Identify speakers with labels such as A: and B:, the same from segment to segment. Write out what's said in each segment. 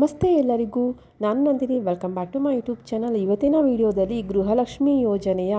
A: ನಮಸ್ತೆ ಎಲ್ಲರಿಗೂ, ನಾನು Nandini. Welcome back to my YouTube channel ಇವತ್ತಿನ ವಿಡಿಯೋದಲ್ಲಿ ಗೃಹಲಕ್ಷ್ಮಿ ಯೋಜನೆಯ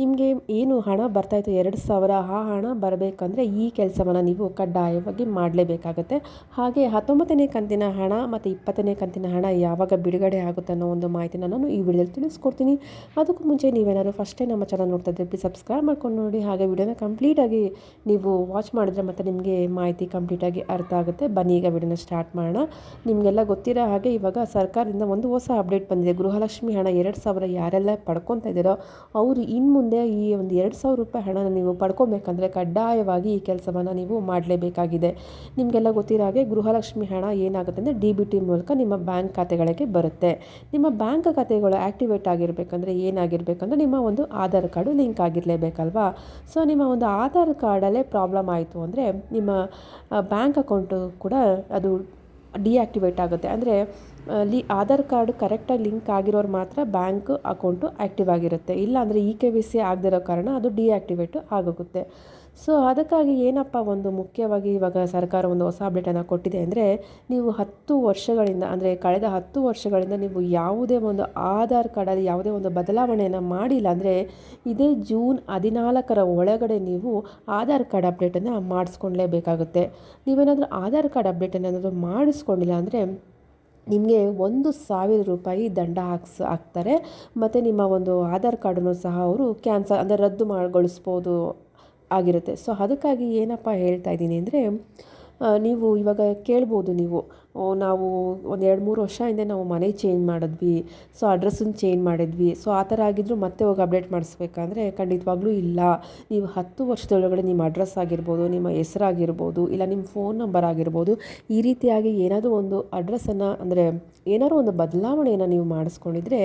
A: ನಿಮಗೆ ಏನು ಹಣ ಬರ್ತಾಯಿತ್ತು ಎರಡು ಸಾವಿರ. ಆ ಹಣ ಬರಬೇಕಂದ್ರೆ ಈ ಕೆಲಸವನ್ನು ನೀವು ಕಡ್ಡಾಯವಾಗಿ ಮಾಡಲೇಬೇಕಾಗತ್ತೆ. ಹಾಗೆ ಹತ್ತೊಂಬತ್ತನೇ ಕಂತಿನ ಹಣ ಮತ್ತು ಇಪ್ಪತ್ತನೇ ಕಂತಿನ ಹಣ ಯಾವಾಗ ಬಿಡುಗಡೆ ಆಗುತ್ತೆ ಅನ್ನೋ ಒಂದು ಮಾಹಿತಿನ ನಾನು ಈ ವಿಡಿಯೋದಲ್ಲಿ ತಿಳಿಸ್ಕೊಡ್ತೀನಿ. ಅದಕ್ಕೂ ಮುಂಚೆ ನೀವೇನಾದ್ರು ಫಸ್ಟೇ ನಮ್ಮ ಚಾನಲ್ ನೋಡ್ತಾ ಇದ್ದರೆ ಪ್ಲೀಸ್ ಸಬ್ಸ್ಕ್ರೈಬ್ ಮಾಡ್ಕೊಂಡು ನೋಡಿ. ಹಾಗೆ ವಿಡಿಯೋನ ಕಂಪ್ಲೀಟಾಗಿ ನೀವು ವಾಚ್ ಮಾಡಿದ್ರೆ ಮತ್ತು ನಿಮಗೆ ಮಾಹಿತಿ ಕಂಪ್ಲೀಟಾಗಿ ಅರ್ಥ ಆಗುತ್ತೆ. ಬನ್ನಿ, ಈಗ ವಿಡಿಯೋನ ಸ್ಟಾರ್ಟ್ ಮಾಡೋಣ. ನಿಮಗೆಲ್ಲ ಗೊತ್ತಿರೋ ಹಾಗೆ ಇವಾಗ ಸರ್ಕಾರದಿಂದ ಒಂದು ಹೊಸ ಅಪ್ಡೇಟ್ ಬಂದಿದೆ. ಗೃಹಲಕ್ಷ್ಮಿ ಹಣ ಎರಡು ಸಾವಿರ ಯಾರೆಲ್ಲ ಪಡ್ಕೊತಾ ಇದ್ದೀರೋ ಅವರು ಇನ್ನು ಮುಂದೆ ಈ ಒಂದು ಎರಡು ಸಾವಿರ ರೂಪಾಯಿ ಹಣನ ನೀವು ಪಡ್ಕೊಬೇಕಂದ್ರೆ ಕಡ್ಡಾಯವಾಗಿ ಈ ಕೆಲಸವನ್ನು ನೀವು ಮಾಡಲೇಬೇಕಾಗಿದೆ. ನಿಮಗೆಲ್ಲ ಗೊತ್ತಿರೋ ಹಾಗೆ ಗೃಹಲಕ್ಷ್ಮಿ ಹಣ ಏನಾಗುತ್ತೆ ಅಂದರೆ ಡಿ ಬಿ ಟಿ ಮೂಲಕ ನಿಮ್ಮ ಬ್ಯಾಂಕ್ ಖಾತೆಗಳಿಗೆ ಬರುತ್ತೆ. ನಿಮ್ಮ ಬ್ಯಾಂಕ್ ಖಾತೆಗಳು ಆ್ಯಕ್ಟಿವೇಟ್ ಆಗಿರಬೇಕಂದ್ರೆ ಏನಾಗಿರಬೇಕಂದ್ರೆ ನಿಮ್ಮ ಒಂದು ಆಧಾರ್ ಕಾರ್ಡು ಲಿಂಕ್ ಆಗಿರಲೇಬೇಕಲ್ವಾ? ಸೊ, ನಿಮ್ಮ ಒಂದು ಆಧಾರ್ ಕಾರ್ಡಲ್ಲೇ ಪ್ರಾಬ್ಲಮ್ ಆಯಿತು ಅಂದರೆ ನಿಮ್ಮ ಬ್ಯಾಂಕ್ ಅಕೌಂಟು ಕೂಡ ಅದು ಡಿಆಕ್ಟಿವೇಟ್ ಆಗುತ್ತೆ. ಅಂದರೆ ಲಿ, ಆಧಾರ್ ಕಾರ್ಡ್ ಕರೆಕ್ಟಾಗಿ ಲಿಂಕ್ ಆಗಿರೋರು ಮಾತ್ರ ಬ್ಯಾಂಕ್ ಅಕೌಂಟು ಆ್ಯಕ್ಟಿವ್ ಆಗಿರುತ್ತೆ. ಇಲ್ಲ ಅಂದರೆ ಇ ಕೆ ವಿ ಸಿ ಆಗದಿರೋ ಕಾರಣ ಅದು ಡಿಆಕ್ಟಿವೇಟ್ ಆಗೋಗುತ್ತೆ. ಸೊ, ಅದಕ್ಕಾಗಿ ಏನಪ್ಪ ಒಂದು ಮುಖ್ಯವಾಗಿ ಇವಾಗ ಸರ್ಕಾರ ಒಂದು ಹೊಸ ಅಪ್ಡೇಟನ್ನು ಕೊಟ್ಟಿದೆ ಅಂದರೆ, ನೀವು ಹತ್ತು ವರ್ಷಗಳಿಂದ ಅಂದರೆ ಕಳೆದ ಹತ್ತು ವರ್ಷಗಳಿಂದ ನೀವು ಯಾವುದೇ ಒಂದು ಆಧಾರ್ ಕಾರ್ಡಲ್ಲಿ ಯಾವುದೇ ಒಂದು ಬದಲಾವಣೆಯನ್ನು ಮಾಡಿಲ್ಲ ಅಂದರೆ, ಇದೇ ಜೂನ್ ಹದಿನಾಲ್ಕರ ಒಳಗಡೆ ನೀವು ಆಧಾರ್ ಕಾರ್ಡ್ ಅಪ್ಡೇಟನ್ನು ಮಾಡಿಸ್ಕೊಳ್ಲೇಬೇಕಾಗುತ್ತೆ ನೀವೇನಾದರೂ ಆಧಾರ್ ಕಾರ್ಡ್ ಅಪ್ಡೇಟನ್ನು ಏನಾದರೂ ಮಾಡಿಸ್ಕೊಂಡಿಲ್ಲ ಅಂದರೆ ನಿಮಗೆ ಒಂದು ಸಾವಿರ ರೂಪಾಯಿ ದಂಡ ಹಾಕ್ಸ್ ಹಾಕ್ತಾರೆ ಮತ್ತು ನಿಮ್ಮ ಒಂದು ಆಧಾರ್ ಕಾರ್ಡನ್ನು ಸಹ ಅವರು ಕ್ಯಾನ್ಸಲ್ ಅಂದರೆ ರದ್ದು ಮಾಡಿಗೊಳಿಸ್ಬೋದು ಆಗಿರುತ್ತೆ. ಸೊ ಅದಕ್ಕಾಗಿ ಏನಪ್ಪ ಹೇಳ್ತಾ ಇದ್ದೀನಿ ಅಂದರೆ ನೀವು ಇವಾಗ ಕೇಳ್ಬೋದು ನೀವು. ನಾವು ಒಂದು ಎರಡು ಮೂರು ವರ್ಷ ಹಿಂದೆ ನಾವು ಮನೆ ಚೇಂಜ್ ಮಾಡಿದ್ವಿ. ಸೊ ಅಡ್ರೆಸ್ಸನ್ನು ಚೇಂಜ್ ಮಾಡಿದ್ವಿ. ಸೊ ಆ ಥರ ಆಗಿದ್ದರೂ ಮತ್ತೆ ಹೋಗಿ ಅಪ್ಡೇಟ್ ಮಾಡಿಸ್ಬೇಕಂದ್ರೆ ಖಂಡಿತವಾಗ್ಲೂ ಇಲ್ಲ. ನೀವು ಹತ್ತು ವರ್ಷದೊಳಗಡೆ ನಿಮ್ಮ ಅಡ್ರೆಸ್ ಆಗಿರ್ಬೋದು, ನಿಮ್ಮ ಹೆಸರಾಗಿರ್ಬೋದು, ಇಲ್ಲ ನಿಮ್ಮ ಫೋನ್ ನಂಬರ್ ಆಗಿರ್ಬೋದು, ಈ ರೀತಿಯಾಗಿ ಏನಾದರೂ ಒಂದು ಅಡ್ರೆಸ್ಸನ್ನು ಅಂದರೆ ಏನಾದರೂ ಒಂದು ಬದಲಾವಣೆಯನ್ನು ನೀವು ಮಾಡಿಸ್ಕೊಂಡಿದ್ರೆ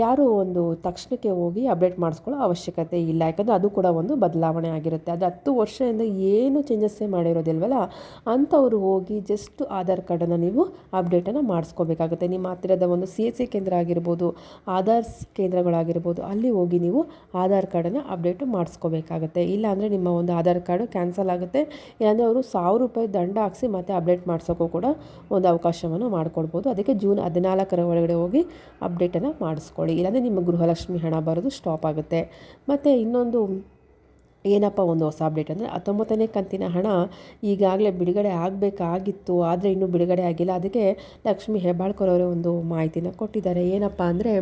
A: ಯಾರೂ ಒಂದು ತಕ್ಷಣಕ್ಕೆ ಹೋಗಿ ಅಪ್ಡೇಟ್ ಮಾಡಿಸ್ಕೊಳ್ಳೋ ಅವಶ್ಯಕತೆ ಇಲ್ಲ. ಯಾಕಂದರೆ ಅದು ಕೂಡ ಒಂದು ಬದಲಾವಣೆ ಆಗಿರುತ್ತೆ. ಅದು ಹತ್ತು ವರ್ಷದಿಂದ ಏನು ಚೇಂಜಸ್ಸೇ ಮಾಡಿರೋದಿಲ್ವಲ್ಲ ಅಂಥವ್ರು ಹೋಗಿ ಜಸ್ಟ್ ಆಧಾರ್ ಕಾರ್ಡನ್ನು ನೀವು ಅಪ್ಡೇಟನ್ನು ಮಾಡಿಸ್ಕೋಬೇಕಾಗುತ್ತೆ. ನಿಮ್ಮ ಹತ್ತಿರದ ಒಂದು ಸಿ ಎಸ್ ಸಿ ಕೇಂದ್ರ ಆಗಿರ್ಬೋದು ಆಧಾರ್ ಕೇಂದ್ರಗಳಾಗಿರ್ಬೋದು, ಅಲ್ಲಿ ಹೋಗಿ ನೀವು ಆಧಾರ್ ಕಾರ್ಡನ್ನು ಅಪ್ಡೇಟ್ ಮಾಡಿಸ್ಕೋಬೇಕಾಗುತ್ತೆ. ಇಲ್ಲಾಂದರೆ ನಿಮ್ಮ ಒಂದು ಆಧಾರ್ ಕಾರ್ಡು ಕ್ಯಾನ್ಸಲ್ ಆಗುತ್ತೆ. ಇಲ್ಲಾಂದರೆ ಅವರು ಸಾವಿರ ರೂಪಾಯಿ ದಂಡ ಹಾಕಿಸಿ ಮತ್ತೆ ಅಪ್ಡೇಟ್ ಮಾಡಿಸೋಕ್ಕೂ ಕೂಡ ಒಂದು ಅವಕಾಶವನ್ನು ಮಾಡಿಕೊಡ್ಬೋದು. ಅದಕ್ಕೆ ಜೂನ್ ಹದಿನಾಲ್ಕರ ಒಳಗಡೆ ಹೋಗಿ ಅಪ್ಡೇಟನ್ನು ಮಾಡಿಸ್ಕೊಳ್ಳಿ. ಇಲ್ಲಾಂದರೆ ನಿಮ್ಮ ಗೃಹಲಕ್ಷ್ಮಿ ಹಣ ಬರೋದು ಸ್ಟಾಪ್ ಆಗುತ್ತೆ. ಮತ್ತು ಇನ್ನೊಂದು ಏನಪ್ಪ ಒಂದು ಹೊಸ ಅಪ್ಡೇಟ್ ಅಂದರೆ ಹತ್ತೊಂಬತ್ತನೇ ಕಂತಿನ ಹಣ ಈಗಾಗಲೇ ಬಿಡುಗಡೆ ಆಗಬೇಕಾಗಿತ್ತು, ಆದರೆ ಇನ್ನೂ ಬಿಡುಗಡೆ ಆಗಿಲ್ಲ. ಅದಕ್ಕೆ ಲಕ್ಷ್ಮೀ ಹೆಬ್ಬಾಳ್ಕರ್ ಅವರೇ ಒಂದು ಮಾಹಿತಿನ ಕೊಟ್ಟಿದ್ದಾರೆ. ಏನಪ್ಪ ಅಂದರೆ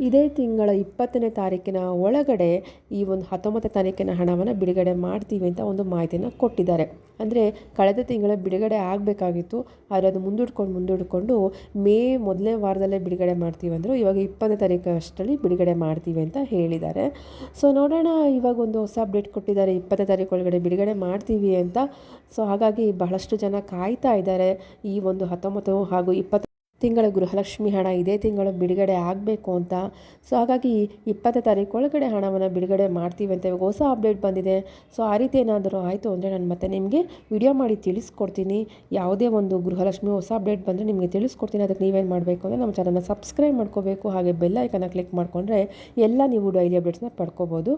A: ಇದೇ ತಿಂಗಳ ಇಪ್ಪತ್ತನೇ ತಾರೀಕಿನ ಒಳಗಡೆ ಈ ಒಂದು ಹತ್ತೊಂಬತ್ತನೇ ತಾರೀಕಿನ ಹಣವನ್ನು ಬಿಡುಗಡೆ ಮಾಡ್ತೀವಿ ಅಂತ ಒಂದು ಮಾಹಿತಿಯನ್ನು ಕೊಟ್ಟಿದ್ದಾರೆ. ಅಂದರೆ ಕಳೆದ ತಿಂಗಳ ಬಿಡುಗಡೆ ಆಗಬೇಕಾಗಿತ್ತು. ಆದರೆ ಅದು ಮುಂದೂಡ್ಕೊಂಡು ಮುಂದೂಡಿಕೊಂಡು ಮೇ ಮೊದಲನೇ ವಾರದಲ್ಲೇ ಬಿಡುಗಡೆ ಮಾಡ್ತೀವಿ ಅಂದರು ಇವಾಗ ಇಪ್ಪತ್ತನೇ ತಾರೀಕು ಅಷ್ಟರಲ್ಲಿ ಬಿಡುಗಡೆ ಮಾಡ್ತೀವಿ ಅಂತ ಹೇಳಿದ್ದಾರೆ. ಸೊ ನೋಡೋಣ, ಇವಾಗ ಒಂದು ಹೊಸ ಅಪ್ಡೇಟ್ ಕೊಟ್ಟಿದ್ದಾರೆ. ಇಪ್ಪತ್ತನೇ ತಾರೀಕು ಒಳಗಡೆ ಬಿಡುಗಡೆ ಮಾಡ್ತೀವಿ ಅಂತ. ಸೊ ಹಾಗಾಗಿ ಬಹಳಷ್ಟು ಜನ ಕಾಯ್ತಾ ಇದ್ದಾರೆ ಈ ಒಂದು ಹತ್ತೊಂಬತ್ತು ಹಾಗೂ ಇಪ್ಪತ್ತು ತಿಂಗಳ ಗೃಹಲಕ್ಷ್ಮಿ ಹಣ ಇದೇ ತಿಂಗಳು ಬಿಡುಗಡೆ ಆಗಬೇಕು ಅಂತ. ಸೊ ಹಾಗಾಗಿ ಇಪ್ಪತ್ತನೇ ತಾರೀಕು ಒಳಗಡೆ ಹಣವನ್ನು ಬಿಡುಗಡೆ ಮಾಡ್ತೀವಿ ಅಂತ ಇವಾಗ ಹೊಸ ಅಪ್ಡೇಟ್ ಬಂದಿದೆ. ಸೊ ಆ ರೀತಿ ಏನಾದರೂ ಆಯಿತು ಅಂದರೆ ನಾನು ಮತ್ತೆ ನಿಮಗೆ ವಿಡಿಯೋ ಮಾಡಿ ತಿಳಿಸ್ಕೊಡ್ತೀನಿ. ಯಾವುದೇ ಒಂದು ಗೃಹಲಕ್ಷ್ಮಿ ಹೊಸ ಅಪ್ಡೇಟ್ ಬಂದರೆ ನಿಮಗೆ ತಿಳಿಸ್ಕೊಡ್ತೀನಿ. ಅದಕ್ಕೆ ನೀವೇನು ಮಾಡಬೇಕು ಅಂದರೆ ನಮ್ಮ ಚಾನಲ್ನ ಸಬ್ಸ್ಕ್ರೈಬ್ ಮಾಡ್ಕೋಬೇಕು. ಹಾಗೆ ಬೆಲ್ ಐಕನ್ನ ಕ್ಲಿಕ್ ಮಾಡಿಕೊಂಡ್ರೆ ಎಲ್ಲ ನೀವು ಡೈಲಿ ಅಪ್ಡೇಟ್ಸ್ನ ಪಡ್ಕೋಬೋದು.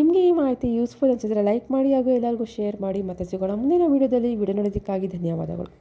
A: ನಿಮಗೆ ಈ ಮಾಹಿತಿ ಯೂಸ್ಫುಲ್ ಅನಿಸಿದರೆ ಲೈಕ್ ಮಾಡಿ ಹಾಗೂ ಎಲ್ಲರಿಗೂ ಶೇರ್ ಮಾಡಿ. ಮತ್ತೆ ಸಿಗೋಣ ಮುಂದಿನ ವೀಡಿಯೋದಲ್ಲಿ ವಿಡಿಯೋ ನೋಡೋದಕ್ಕಾಗಿ ಧನ್ಯವಾದಗಳು.